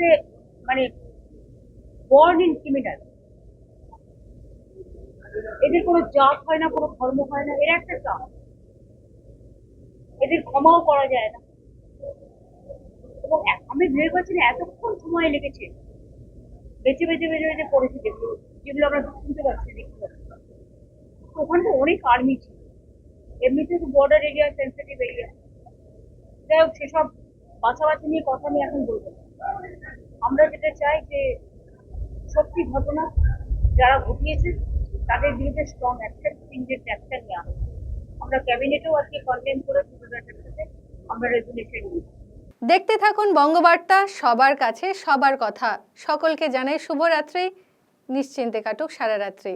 A মানে born in criminal. এদের কোনো জাত হয় না, কোনো ধর্ম হয় না, এর একটা জাত এদের ক্ষমাও করা যায় না। এবং আমি ভেবে পাচ্ছি না এতক্ষণ সময় লেগেছে। বেঁচে বেঁচে বেঁচে বেঁচে পড়েছি যেগুলো যেগুলো আমরা শুনতে পাচ্ছি, দেখতে পাচ্ছি। ওখানে অনেক আর্মি ছিল। এমনিতে তো বর্ডার এরিয়া সেন্সিটিভ এরিয়া যাই হোক, সেসব বাছাবাছি নিয়ে কথা আমি এখন বলব চাই যে সত্যি ঘটনা যারা ঘটিয়েছে, তাদের বিরুদ্ধে স্ট্রং অ্যাকশন স্ট্রিংজেন্ট অ্যাকশন নেওয়া হয়েছে আমরা ক্যাবিনেটেও আজকে কন্টেন্ট করে ফটোগ্রাফের সাথে আমরা রেজুলেশন নিই দেখতে থাকুন বঙ্গবার্তা, সবার কাছে সবার কথা। সকলকে জানাই শুভরাত্রি। নিশ্চিন্তে কাটুক সারা রাত্রি।